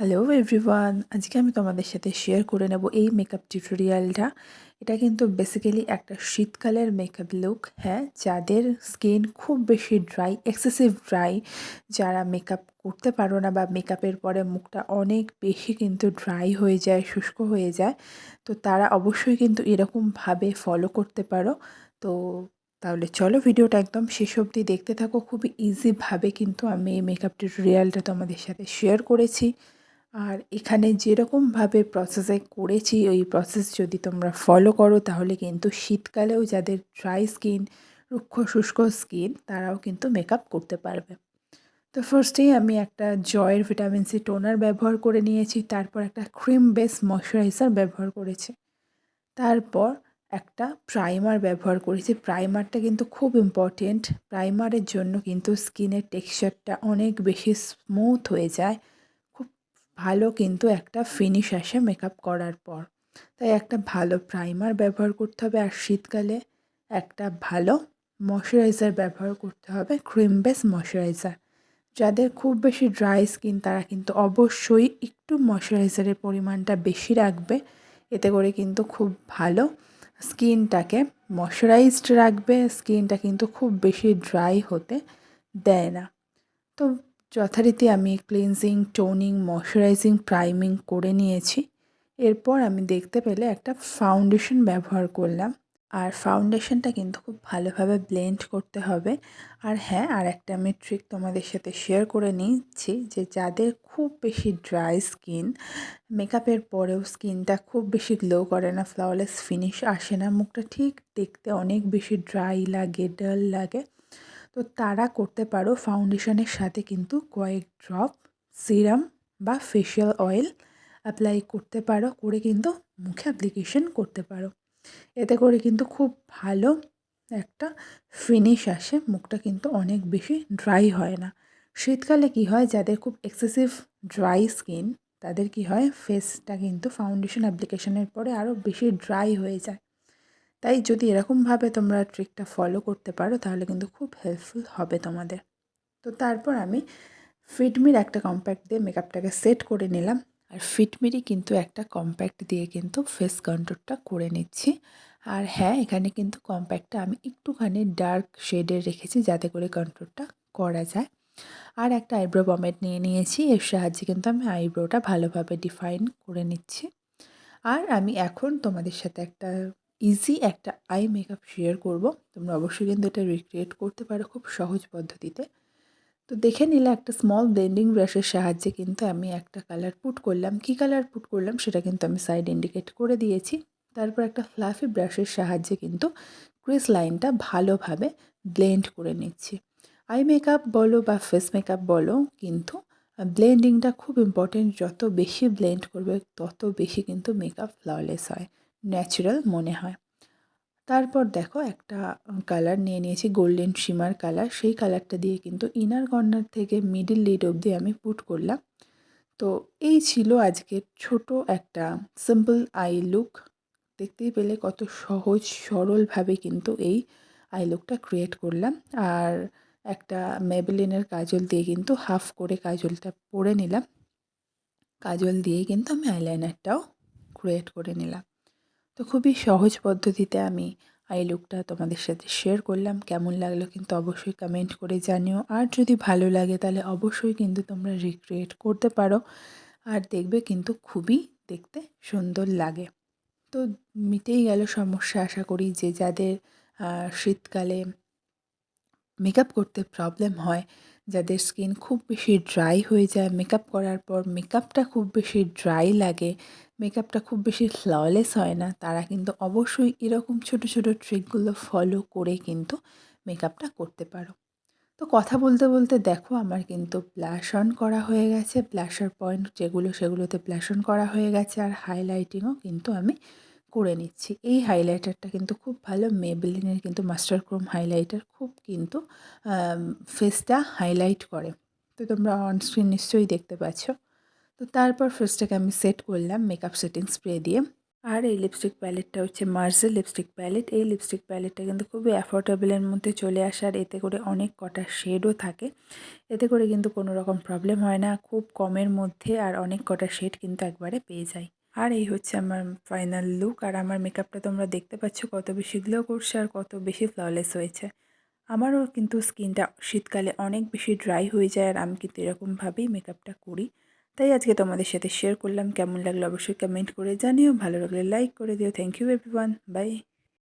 Hello everyone আজকে আমি তোমাদের সাথে শেয়ার করে নেব এই মেকআপ টিউটোরিয়ালটা এটা কিন্তু বেসিক্যালি একটা শীতকালের মেকআপ লুক হ্যাঁ? যাদের স্কিন খুব বেশি ড্রাই এক্সেসিভ ড্রাই যারা মেকআপ করতে পারো না বা মেকআপের পরে মুখটা অনেক বেশি কিন্তু ড্রাই হয়ে যায়, শুষ্ক হয়ে যায়, তো তারা অবশ্যই কিন্তু এরকমভাবে ফলো করতে পারো। তো তাহলে চলো ভিডিওটা একদম শেষ অবধি দেখতে থাকো। খুবই ইজিভাবে কিন্তু আমি এই মেকআপ টিউটোরিয়ালটা তোমাদের সাথে শেয়ার করেছি। আর এখানে যেরকমভাবে প্রসেসে করেছি, ওই প্রসেস যদি তোমরা ফলো করো, তাহলে কিন্তু শীতকালেও যাদের ড্রাই স্কিন রুক্ষ শুষ্ক স্কিন তারাও কিন্তু মেকআপ করতে পারবে। তো ফার্স্টেই আমি একটা জয়ের ভিটামিন সি টোনার ব্যবহার করে নিয়েছি, তারপর একটা ক্রিম বেস ময়শ্চারাইজার ব্যবহার করেছি। তারপর একটা প্রাইমার ব্যবহার করেছি। প্রাইমারটা কিন্তু খুব ইম্পর্টেন্ট প্রাইমারের জন্য কিন্তু স্কিনের টেক্সচারটা অনেক বেশি স্মুথ হয়ে যায়। ভালো কিন্তু একটা ফিনিশ আসে মেকআপ করার পর। তাই একটা ভালো প্রাইমার ব্যবহার করতে হবে আর শীতকালে একটা ভালো ময়শ্চারাইজার ব্যবহার করতে হবে ক্রিম বেস ময়শ্চারাইজার যাদের খুব বেশি ড্রাই স্কিন তারা কিন্তু অবশ্যই একটু ময়শ্চারাইজারের পরিমাণটা বেশি রাখবে। এতে করে কিন্তু খুব ভালো স্কিনটাকে ময়শ্চারাইজড রাখবে স্কিনটা কিন্তু খুব বেশি ড্রাই হতে দেয় না। তো যথারীতি আমি ক্লিনজিং টোনিং ময়শ্চারাইজিং প্রাইমিং করে নিয়েছি। এরপর আমি দেখতে পেলে একটা ফাউন্ডেশন ব্যবহার করলাম। আর ফাউন্ডেশনটা কিন্তু খুব ভালোভাবে ব্লেন্ড করতে হবে। আর হ্যাঁ আর একটা আমি ট্রিক তোমাদের সাথে শেয়ার করে নিচ্ছি যে যাদের খুব বেশি ড্রাই স্কিন মেকআপের পরেও স্কিনটা খুব বেশি গ্লো করে না ফ্লাওয়ারলেস ফিনিশ আসে না, মুখটা ঠিক দেখতে অনেক বেশি ড্রাই লাগে ডাল লাগে। তো তারা করতে পারো ফাউন্ডেশনের সাথে কিন্তু কয়েক ড্রপ সিরাম বা ফেশিয়াল অয়েল অ্যাপ্লাই করতে পারো, করে কিন্তু মুখে অ্যাপ্লিকেশন করতে পারো। এতে করে কিন্তু খুব ভালো একটা ফিনিশ আসে, মুখটা কিন্তু অনেক বেশি ড্রাই হয় না। শীতকালে কি হয়, যাদের খুব এক্সেসিভ ড্রাই স্কিন তাদের কি হয় ফেসটা কিন্তু ফাউন্ডেশন অ্যাপ্লিকেশনের পরে আরও বেশি ড্রাই হয়ে যায়। তাই যদি এরকমভাবে তোমরা ট্রিকটা ফলো করতে পারো, তাহলে কিন্তু খুব হেল্পফুল হবে তোমাদের। তো তারপর আমি ফিটমির একটা কম্প্যাক্ট দিয়ে মেকআপটাকে সেট করে নিলাম। আর ফিটমিরই কিন্তু একটা কম্প্যাক্ট দিয়ে কিন্তু ফেস কন্ট্রোলটা করে নিচ্ছি। আর হ্যাঁ এখানে কিন্তু কম্প্যাক্টটা আমি একটুখানি ডার্ক শেডের রেখেছি যাতে করে কন্ট্রোলটা করা যায়। আর একটা আইব্রো বমেট নিয়ে নিয়েছি, এর সাহায্যে কিন্তু আমি আইব্রোটা ভালোভাবে ডিফাইন করে নিচ্ছি। আর আমি এখন তোমাদের সাথে একটা ইজি একটা আই মেকআপ শেয়ার করব। তোমরা অবশ্যই কিন্তু এটা রিক্রিয়েট করতে পারো খুব সহজ পদ্ধতিতে। তো দেখে নিলে একটা স্মল ব্লেন্ডিং ব্রাশের সাহায্যে কিন্তু আমি একটা কালার পুট করলাম। কি কালার পুট করলাম সেটা কিন্তু আমি সাইড ইন্ডিকেট করে দিয়েছি। তারপর একটা ফ্লাফি ব্রাশের সাহায্যে কিন্তু ক্রিস লাইনটা ভালোভাবে ব্লেন্ড করে নিচ্ছি। আই মেকআপ বলো বা ফেস মেকআপ বলো কিন্তু ব্লেন্ডিংটা খুব ইম্পর্টেন্ট যত বেশি ব্লেন্ড করবে, তত বেশি কিন্তু মেকআপ ফ্ললেস হয়। ন্যাচারাল মনে হয়। তারপর দেখো একটা কালার নিয়ে নিয়েছি গোল্ডেন শিমার কালার সেই কালারটা দিয়ে কিন্তু ইনার কর্নার থেকে মিডিল লিড অবধি আমি পুট করলাম। তো এই ছিল আজকের ছোট একটা সিম্পল আই লুক দেখতেই পেলে কত সহজ, সরলভাবে কিন্তু এই আই লুকটা ক্রিয়েট করলাম। আর একটা মেবেলিনের কাজল দিয়ে কিন্তু হাফ করে কাজলটা পরে নিলাম। কাজল দিয়েই কিন্তু আমি আইলাইনারটাও ক্রিয়েট করে নিলাম। তো খুবই সহজ পদ্ধতিতে আমি আই লুকটা তোমাদের সাথে শেয়ার করলাম। কেমন লাগল কিন্তু অবশ্যই কমেন্ট করে জানিও। আর যদি ভালো লাগে তাহলে অবশ্যই কিন্তু তোমরা রিক্রিয়েট করতে পারো। আর দেখবে কিন্তু খুবই দেখতে সুন্দর লাগে। তো মিটেই গেল সমস্যা। আশা করি যে যাদের শীতকালে মেকআপ করতে প্রবলেম হয়, যাদের স্কিন খুব বেশি ড্রাই হয়ে যায় মেকআপ করার পর মেকআপটা খুব বেশি ড্রাই লাগে মেকআপটা খুব বেশি ফ্ললেস হয় না। তারা কিন্তু অবশ্যই এরকম ছোট ছোট ট্রিকগুলো ফলো করে কিন্তু মেকআপটা করতে পারো। তো কথা বলতে বলতে দেখো আমার কিন্তু ব্লাশ অন করা হয়ে গেছে। ব্লাশার পয়েন্ট যেগুলো সেগুলোতে ব্লাশ অন করা হয়ে গেছে আর হাইলাইটিংও কিন্তু আমি করে নিচ্ছি। এই হাইলাইটারটা কিন্তু খুব ভালো। মেবেলিনের কিন্তু মাস্টার ক্রোম হাইলাইটার খুব কিন্তু ফেসটা হাইলাইট করে। তো তোমরা অনস্ক্রিন নিশ্চয়ই দেখতে পাচ্ছ। তো তারপর ফেসটাকে আমি সেট করলাম মেকআপ সেটিং স্প্রে দিয়ে। আর এই লিপস্টিক প্যালেটটা হচ্ছে মার্সেল লিপস্টিক প্যালেট এই লিপস্টিক প্যালেটটা কিন্তু খুবই অ্যাফোর্ডেবলের মধ্যে চলে আসার এতে করে অনেক কটা শেডও থাকে। এতে করে কিন্তু কোনো রকম প্রবলেম হয় না, খুব কমের মধ্যে আর অনেক কটা শেড কিন্তু একবারে পেয়ে যায়। আর এই হচ্ছে আমার ফাইনাল লুক আর আমার মেকআপটা তোমরা দেখতে পাচ্ছ কত বেশি গ্লো করছে আর কত বেশি ফ্ললেস হয়েছে। আমারও কিন্তু স্কিনটা শীতকালে অনেক বেশি ড্রাই হয়ে যায় আর আমি কিন্তু এরকমভাবেই মেকআপটা করি। তাই আজকে তোমাদের সাথে শেয়ার করলাম। কেমন লাগল অবশ্যই কমেন্ট করে জানিও। ভালো লাগলে লাইক করে দিও। Thank you everyone bye